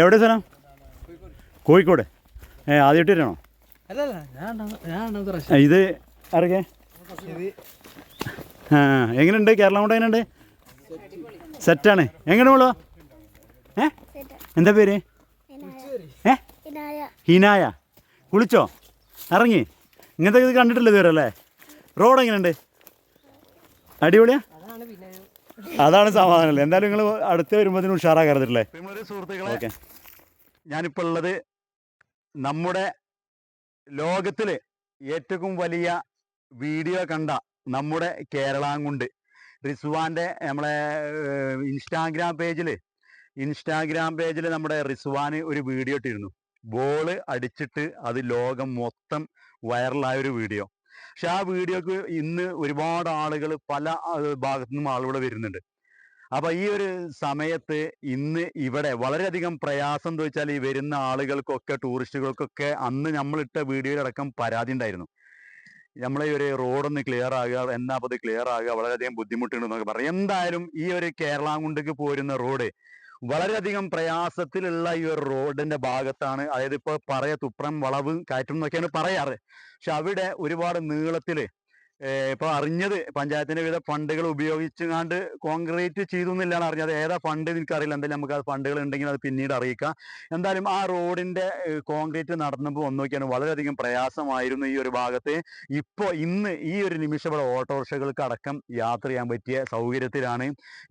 എവിടെ സ്ഥലം? കോഴിക്കോട്. ഏ ആദ്യമായിട്ട് വരണോ? ഇത് ആരൊക്കെ? ആ എങ്ങനെയുണ്ട്? കേരളം കൊണ്ട് എങ്ങനെയുണ്ട്? സെറ്റാണ്. എങ്ങനെ മോളോ? ഏ? എന്താ പേര്? ഏ? ഹിനായ. കുളിച്ചോ? ഇറങ്ങി. ഇങ്ങനത്തെ ഇത് കണ്ടിട്ടില്ല ഇതുവരെ അല്ലേ? റോഡ് എങ്ങനെയുണ്ട്? അടിപൊളിയാ? അതാണ് സമാധാനമല്ലേ എന്തായാലും നിങ്ങൾ അടുത്ത് വരുമ്പോൾ ഉഷാറാകരുതല്ലേ സുഹൃത്തുക്കളെ ഓക്കെ. ഞാനിപ്പോൾ ഉള്ളത് നമ്മുടെ ലോകത്തിലെ ഏറ്റവും വലിയ വീഡിയോ കണ്ട നമ്മുടെ കേരളാങ്കുണ്ട് റിസ്വാന്റെ നമ്മളെ ഇൻസ്റ്റാഗ്രാം പേജിൽ ഇൻസ്റ്റാഗ്രാം പേജിൽ നമ്മുടെ റിസ്വാന് ഒരു വീഡിയോ ഇട്ടിരുന്നു. ബോൾ അടിച്ചിട്ട് അത് ലോകം മൊത്തം വൈറലായ ഒരു വീഡിയോ. പക്ഷെ ആ വീഡിയോക്ക് ഇന്ന് ഒരുപാട് ആളുകൾ പല ഭാഗത്തു നിന്നും ആളുകൾ വരുന്നുണ്ട്. അപ്പൊ ഈ ഒരു സമയത്ത് ഇന്ന് ഇവിടെ വളരെയധികം പ്രയാസം എന്ന് വെച്ചാൽ ഈ വരുന്ന ആളുകൾക്കൊക്കെ ടൂറിസ്റ്റുകൾക്കൊക്കെ അന്ന് നമ്മളിട്ട വീഡിയോയിലടക്കം പരാതി ഉണ്ടായിരുന്നു. നമ്മളെ ഒരു റോഡൊന്ന് ക്ലിയർ ആകുക എന്നാ അത് ക്ലിയർ ആകുക വളരെയധികം ബുദ്ധിമുട്ടുണ്ടെന്നൊക്കെ പറയും എന്തായാലും ഈ ഒരു കേരളാങ്കുണ്ടേക്ക് പോരുന്ന റോഡ് വളരെയധികം പ്രയാസത്തിലുള്ള ഈ ഒരു റോഡിന്റെ ഭാഗത്താണ്. അതായത് ഇപ്പൊ പറയ തുപ്രം വളവ് കയറ്റം എന്നൊക്കെയാണ് പറയാറ്. പക്ഷെ അവിടെ ഒരുപാട് നീളത്തിൽ ഇപ്പൊ അറിഞ്ഞത് പഞ്ചായത്തിന്റെ വിവിധ ഫണ്ടുകൾ ഉപയോഗിച്ചുകൊണ്ട് കോൺക്രീറ്റ് ചെയ്തു എന്നില്ലാണ് അറിഞ്ഞത്. ഏതാ ഫണ്ട് എനിക്കറിയില്ല. എന്തായാലും നമുക്ക് ആ ഫണ്ടുകൾ ഉണ്ടെങ്കിൽ അത് പിന്നീട് അറിയിക്കാം. എന്തായാലും ആ റോഡിന്റെ കോൺക്രീറ്റ് നടന്നപ്പോൾ ഒന്ന് നോക്കിയാണ് വളരെയധികം പ്രയാസമായിരുന്നു ഈ ഒരു ഭാഗത്ത്. ഇപ്പോൾ ഇന്ന് ഈ ഒരു നിമിഷം ഇവിടെ ഓട്ടോറിക്ഷകൾക്ക് അടക്കം യാത്ര ചെയ്യാൻ പറ്റിയ സൗകര്യത്തിലാണ്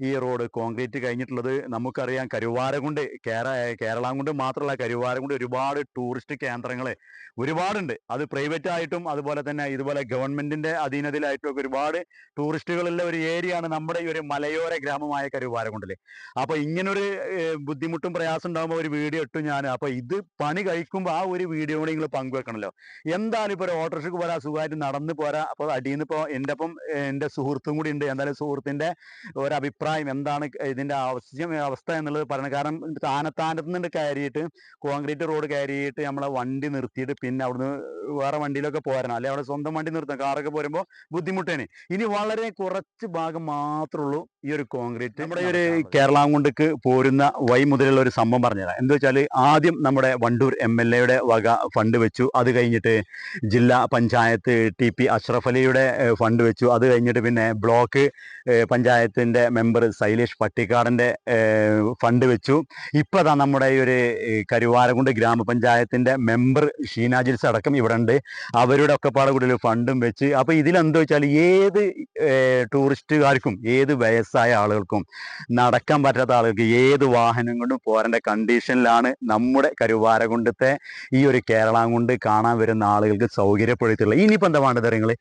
ഈ റോഡ് കോൺക്രീറ്റ് കഴിഞ്ഞിട്ടുള്ളത്. നമുക്കറിയാം കരുവാരകുണ്ട് കേര കൊണ്ട് മാത്രമല്ല കരുവാരകുണ്ട് ഒരുപാട് ടൂറിസ്റ്റ് കേന്ദ്രങ്ങൾ ഒരുപാടുണ്ട്. അത് പ്രൈവറ്റ് ആയിട്ടും അതുപോലെ തന്നെ ഇതുപോലെ ഗവൺമെന്റിന്റെ അധീനതയിലായിട്ടും ഒക്കെ ഒരുപാട് ടൂറിസ്റ്റുകളുള്ള ഒരു ഏരിയയാണ് നമ്മുടെ ഈ ഒരു മലയോര ഗ്രാമമായ കരുവാരകുണ്ടൽ. അപ്പോൾ ഇങ്ങനൊരു ബുദ്ധിമുട്ടും പ്രയാസം ഉണ്ടാകുമ്പോൾ ഒരു വീഡിയോ ഇട്ടു ഞാൻ അപ്പോൾ ഇത് പണി കഴിക്കുമ്പോൾ ആ ഒരു വീഡിയോ കൂടി നിങ്ങൾ പങ്കുവെക്കണമല്ലോ എന്താണ് ഇപ്പൊ ഒരു ഓട്ടോറിക്ഷക്ക് പോരാ സുഖമായിട്ട് നടന്ന് പോരാ? അപ്പോൾ അടിയിൽ നിന്ന് ഇപ്പോൾ എന്റെ ഒപ്പം എന്റെ സുഹൃത്തും കൂടി ഉണ്ട്. എന്തായാലും സുഹൃത്തിന്റെ ഒരു അഭിപ്രായം എന്താണ് ഇതിന്റെ ആവശ്യം അവസ്ഥ എന്നുള്ളത് പറയണം. കാരണം താനത്താനത്ത് നിന്ന് കയറിയിട്ട് കോൺക്രീറ്റ് റോഡ് കയറിയിട്ട് നമ്മളെ വണ്ടി നിർത്തിയിട്ട് പിന്നെ അവിടുന്ന് വേറെ വണ്ടിയിലൊക്കെ പോരണം. അല്ലെ അവിടെ സ്വന്തം വണ്ടി നിർത്താം കാറൊക്കെ പോരുമ്പോൾ ബുദ്ധിമുട്ടേന്. ഇനി വളരെ കുറച്ച് ഭാഗം മാത്രമേ ഉള്ളൂ ഈ ഒരു കോൺക്രീറ്റ്. നമ്മുടെ ഈ ഒരു കേരളാങ്കുണ്ടക്ക് പോരുന്ന വൈ മുതലുള്ള ഒരു സംഭവം പറഞ്ഞുതരാം. എന്താ വെച്ചാൽ ആദ്യം നമ്മുടെ വണ്ടൂർ എം എൽ എയുടെ വക ഫണ്ട് വെച്ചു. അത് കഴിഞ്ഞിട്ട് ജില്ലാ പഞ്ചായത്ത് ടി പി അഷ്റഫ് അലിയുടെ ഫണ്ട് വെച്ചു. അത് കഴിഞ്ഞിട്ട് പിന്നെ ബ്ലോക്ക് പഞ്ചായത്തിന്റെ പഞ്ചായത്തിന്റെ മെമ്പർ ശൈലേഷ് പട്ടിക്കാടന്റെ ഫണ്ട് വെച്ചു. ഇപ്പൊ അതാ നമ്മുടെ ഈ ഒരു കരുവാരകുണ്ട് ഗ്രാമപഞ്ചായത്തിന്റെ മെമ്പർ ഷീനാജിൽസ് അടക്കം ഇവിടെ ഉണ്ട് അവരുടെ ഒക്കെ പാടെ കൂടി ഫണ്ടും വെച്ച്. അപ്പോൾ അപ്പൊ ഇതിലെന്താ വെച്ചാൽ ഏത് ടൂറിസ്റ്റുകാർക്കും ഏത് വയസ്സായ ആളുകൾക്കും നടക്കാൻ പറ്റാത്ത ആളുകൾക്ക് ഏത് വാഹനം കൊണ്ടും പോരേണ്ട കണ്ടീഷനിലാണ് നമ്മുടെ കരുവാരകുണ്ടത്തെ ഈ ഒരു കേരളം കൊണ്ട് കാണാൻ വരുന്ന ആളുകൾക്ക് സൗകര്യപ്പെടുത്തിയിട്ടുള്ളത്. ഇനിയിപ്പോൾ എന്താ വേണ്ടത് നിങ്ങൾ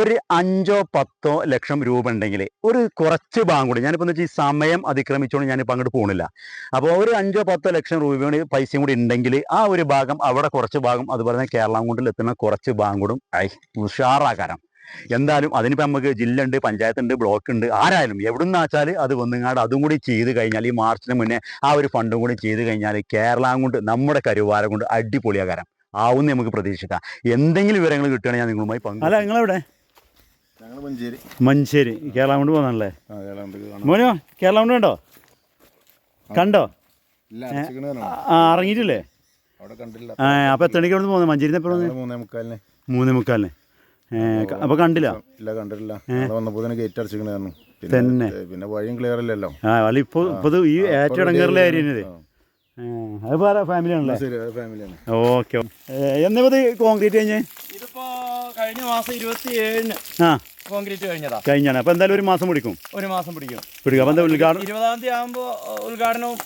ഒരു അഞ്ചോ പത്തോ ലക്ഷം രൂപ ഉണ്ടെങ്കിൽ ഒരു കുറച്ച് ഭാഗം കൂടി ഞാനിപ്പോൾ എന്താ വെച്ചാൽ ഈ സമയം അതിക്രമിച്ചുകൊണ്ട് ഞാനിപ്പോൾ അങ്ങോട്ട് പോകണില്ല അപ്പോൾ ഒരു അഞ്ചോ പത്തോ ലക്ഷം രൂപയുടെ പൈസയും കൂടി ഉണ്ടെങ്കിൽ ആ ഒരു ഭാഗം അവിടെ കുറച്ച് ഭാഗം അതുപോലെ തന്നെ കേരളം കൊണ്ടിൽ എത്തുന്ന കുറച്ച് ഭാഗം കൂടും ഉഷാറാകാരം. എന്തായാലും അതിനിപ്പോൾ നമുക്ക് ജില്ല ഉണ്ട് പഞ്ചായത്ത് ഉണ്ട് ബ്ലോക്ക് ഉണ്ട് ആരായാലും എവിടുന്ന് വെച്ചാൽ അത് വന്നുങ്ങാട് അതും കൂടി ചെയ്ത് കഴിഞ്ഞാൽ ഈ മാർച്ചിന് മുന്നേ ആ ഒരു ഫണ്ടും കൂടി ചെയ്ത് കഴിഞ്ഞാൽ കേരളം കൊണ്ട് നമ്മുടെ കരുവാരം കൊണ്ട് അടിപൊളിയാകാരം. ആവുമെന്ന് നമുക്ക് പ്രതീക്ഷിക്കാം. എന്തെങ്കിലും വിവരങ്ങൾ കിട്ടുകയാണെങ്കിൽ ഞാൻ നിങ്ങളുമായി പങ്കു അല്ല നിങ്ങളെവിടെ? മഞ്ചേരി. മഞ്ചേരി. കേരളം കൊണ്ട് പോകുന്നല്ലേ മോനോ കേരളം കൊണ്ട് കണ്ടോ? കണ്ടോ? ആ ഇറങ്ങിയിട്ടില്ലേ അവിടെ കണ്ടില്ല. ആ അപ്പോൾ എത്ര മണിക്ക് അവിടെ പോകുന്നത് മഞ്ചേരി മൂന്നേ മുക്കാലിന്. മൂന്നേ മുക്കാലിന്. അപ്പോൾ കണ്ടില്ല? ഇല്ല കണ്ടിട്ടില്ല. അവിടെ വന്നപ്പോ തന്നെ ഗേറ്റ്. പിന്നെ പിന്നെ വഴിയും ക്ലിയർ അല്ലല്ലോ. ആ അല്ല ഇപ്പോൾ ഇത് ഈ അത് ഫാമിലി ആണല്ലേ? ഫാമിലിയാണ് ഓക്കെ. എന്നിപ്പോൾ കോൺക്രീറ്റ് കഴിഞ്ഞ്? ഇതിപ്പോ കഴിഞ്ഞ മാസം ഇരുപത്തി ഏഴിന് ആ. കോൺക്രീറ്റ് കഴിഞ്ഞതാ. കഴിഞ്ഞാണ്. അപ്പൊ എന്തായാലും ഒരു മാസം പിടിക്കും. ഒരു മാസം പിടിക്കും. പിടിക്കും. അപ്പം ഉദ്ഘാടനം? ഇരുപതാം തീയതി ആകുമ്പോൾ ഉദ്ഘാടനവും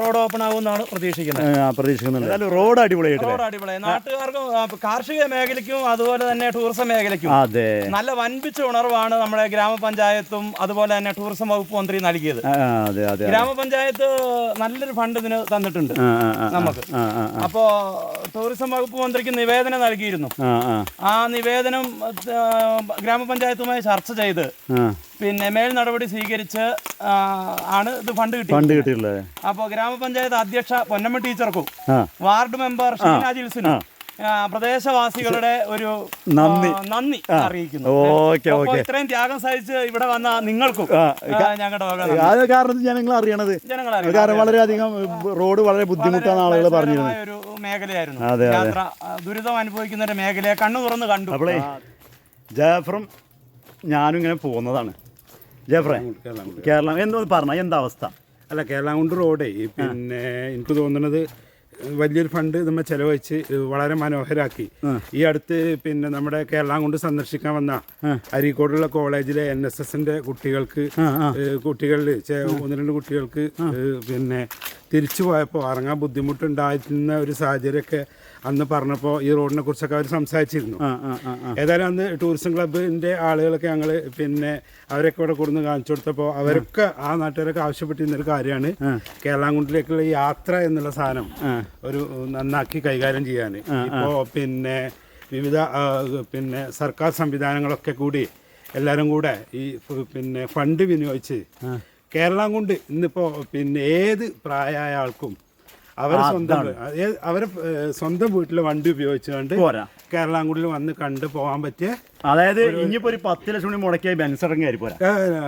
റോഡ് ഓപ്പൺ ആകുമെന്നാണ് പ്രതീക്ഷിക്കുന്നത്. ആ, പ്രതീക്ഷിക്കുന്നുണ്ട്. എന്തായാലും റോഡ് അടിപൊളിയായിട്ട് റോഡ് അടിപൊളിയായി നാട്ടുകാർക്കും കാർഷിക മേഖലയ്ക്കും അതുപോലെ തന്നെ ടൂറിസം മേഖലയ്ക്കും അതെ. നല്ല വൻപിച്ച ഉണർവാണ് നമ്മുടെ ഗ്രാമപഞ്ചായത്തും അതുപോലെ തന്നെ ടൂറിസം വകുപ്പ് മന്ത്രി നൽകിയത്. ഗ്രാമപഞ്ചായത്ത് നല്ലൊരു ഫണ്ട് ഇതിന് തന്നിട്ടുണ്ട് നമുക്ക്. അപ്പോ ടൂറിസം വകുപ്പ് മന്ത്രിക്ക് നിവേദനം നൽകിയിരുന്നു. ആ നിവേദനം ഗ്രാമപഞ്ചായത്തുമായി ചർച്ച ചെയ്ത് പിന്നെ മേൽ നടപടി സ്വീകരിച്ച് ആണ് ഇത് ഫണ്ട് ഫണ്ട് കിട്ടിയത് കിട്ടിയിട്ടുള്ളത്. അപ്പോൾ ഗ്രാമപഞ്ചായത്ത് അധ്യക്ഷ പൊന്നമ്മ ടീച്ചർക്കും വാർഡ് മെമ്പർ ഷീന ജിൽസിനും പ്രദേശവാസികളുടെ ഒരു നന്ദി. നന്ദി അറിയിക്കുന്നു. Okay okay. ഇത്രയും ത്യാഗം സഹിച്ച് ഇവിടെ വന്ന നിങ്ങൾക്കും ഞങ്ങളുടെ അത് കാരണം ജനങ്ങൾ അറിയണത്. ജനങ്ങൾ കാരണം വളരെയധികം റോഡ് വളരെ ബുദ്ധിമുട്ടാണ് ആളുകൾ പറഞ്ഞിരുന്നത്. ഒരു മേഖലയായിരുന്നു. യാത്ര ദുരിതം അനുഭവിക്കുന്ന ഒരു മേഖലയെ കണ്ണു തുറന്ന് കണ്ടു. അപ്പോളേ ജാഫറും ഞാനും ഇങ്ങനെ പോകുന്നതാണ്. ജാഫറെ കേരളം എന്ന് പറഞ്ഞ എന്താ അവസ്ഥ? അല്ല കേരളാകുണ്ട് റോഡേ പിന്നെ എനിക്ക് തോന്നുന്നത് വലിയൊരു ഫണ്ട് നമ്മൾ ചെലവഴിച്ച് വളരെ മനോഹരാക്കി. ഈ അടുത്ത് പിന്നെ നമ്മുടെ കേരളം കൊണ്ട് സന്ദർശിക്കാൻ വന്ന അരീക്കോടുള്ള കോളേജിലെ എൻ എസ് എസിന്റെ കുട്ടികൾക്ക് കുട്ടികളിൽ ഒന്ന് രണ്ട് കുട്ടികൾക്ക് പിന്നെ തിരിച്ചു പോയപ്പോൾ ഇറങ്ങാൻ ബുദ്ധിമുട്ടുണ്ടായിരുന്ന ഒരു സാഹചര്യമൊക്കെ അന്ന് പറഞ്ഞപ്പോൾ ഈ റോഡിനെ കുറിച്ചൊക്കെ അവർ സംസാരിച്ചിരുന്നു. ഏതായാലും അന്ന് ടൂറിസം ക്ലബിന്റെ ആളുകളൊക്കെ ഞങ്ങൾ പിന്നെ അവരൊക്കെ ഇവിടെ കൊടുന്ന് കാണിച്ചു കൊടുത്തപ്പോൾ അവരൊക്കെ ആ നാട്ടുകാരൊക്കെ ആവശ്യപ്പെട്ടിരുന്ന ഒരു കാര്യമാണ്. കേരളാംകുണ്ടിലേക്കുള്ള ഈ യാത്ര എന്നുള്ള സാധനം ഒരു നന്നാക്കി കൈകാര്യം ചെയ്യാൻ ഇപ്പോൾ പിന്നെ വിവിധ പിന്നെ സർക്കാർ സംവിധാനങ്ങളൊക്കെ കൂടി എല്ലാവരും കൂടെ ഈ പിന്നെ ഫണ്ട് വിനിയോഗിച്ച് കേരളം കൊണ്ട് ഇന്നിപ്പോൾ പിന്നെ ഏത് പ്രായമായ ആൾക്കും അവരെ സ്വന്തം അവരെ സ്വന്തം വീട്ടിലെ വണ്ടി ഉപയോഗിച്ചുകൊണ്ട് പോരാ. കൂടി വന്ന് കണ്ട് പോകാൻ പറ്റിയ അതായത് ഇനിയിപ്പോ ഒരു പത്ത് ലക്ഷം കൂടി മുടക്കിയാൽ ബെൻസ് ഇറങ്ങി കയറി പോരാ.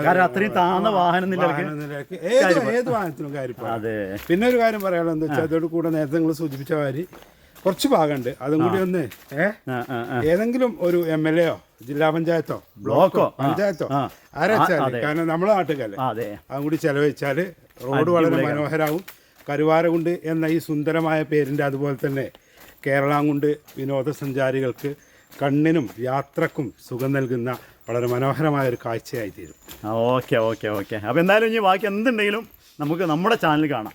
കാരണം അത്രയും താന്ന വാഹനം ഏത് വാഹനത്തിനും കാര്യം അതെ. പിന്നെ ഒരു കാര്യം പറയാനുള്ളത് എന്താ വെച്ചാൽ അതോട് കൂടെ നേരത്തെ നിങ്ങൾ സൂചിപ്പിച്ച മാതിരി കുറച്ച് ഭാഗമുണ്ട്. അതും കൂടി ഒന്ന്. ഏതെങ്കിലും ഒരു എം എൽ എയോ ജില്ലാ പഞ്ചായത്തോ ബ്ലോക്കോ, പഞ്ചായത്തോ ആരാച്ചാൽ. കാരണം നമ്മളെ നാട്ടുകാരല്ലേ അതും. കൂടി ചെലവഴിച്ചാൽ റോഡ് വളരെ മനോഹരമാവും കരുവാരകുണ്ട് എന്ന ഈ സുന്ദരമായ പേരിന്റെ അതുപോലെ തന്നെ കേരളാങ്കുണ്ട് വിനോദസഞ്ചാരികൾക്ക് കണ്ണിനും യാത്രക്കും സുഖം നൽകുന്ന വളരെ മനോഹരമായ ഒരു കാഴ്ചയായി തീരും. Okay okay okay. അപ്പോൾ എന്തായാലും ഇനി ബാക്കി എന്തുണ്ടെങ്കിലും നമുക്ക് നമ്മുടെ ചാനൽ കാണാം.